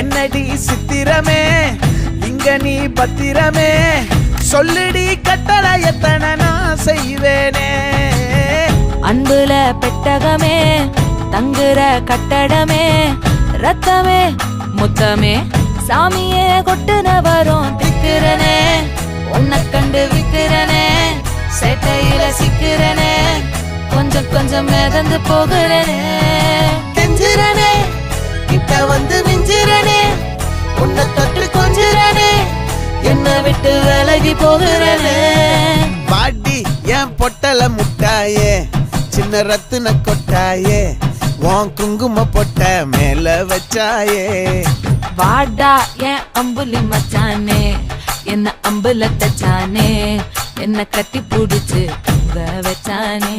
என்னடி சித்திரமே? இங்க நீ பத்திரமே? சொல்லுடி கட்டளை எத்தனை நான் செய்வேனே? அன்புல பெட்டகமே தங்குற கட்டடமே ரத்தமே முத்தமே சாமியே கொட்டுன வரும் திக்கிறனே. உன்னை கண்டு விக்கிறனே சேட்டையில சிக்கிறனே கொஞ்சம் கொஞ்சம் மிதந்து போகிறனே. என்னை விட்டு விலகி போகிறனே. பாட்டி என் பொட்டல முட்டாயே. சின்ன ரத்தின கொட்டாயே. உன் குங்கும பொட்ட மேல வச்சாயே. வாடா என் அம்புலி மச்சானே. என்ன அம்புல தச்சானே என்ன கட்டி புடிச்சு வச்சானே.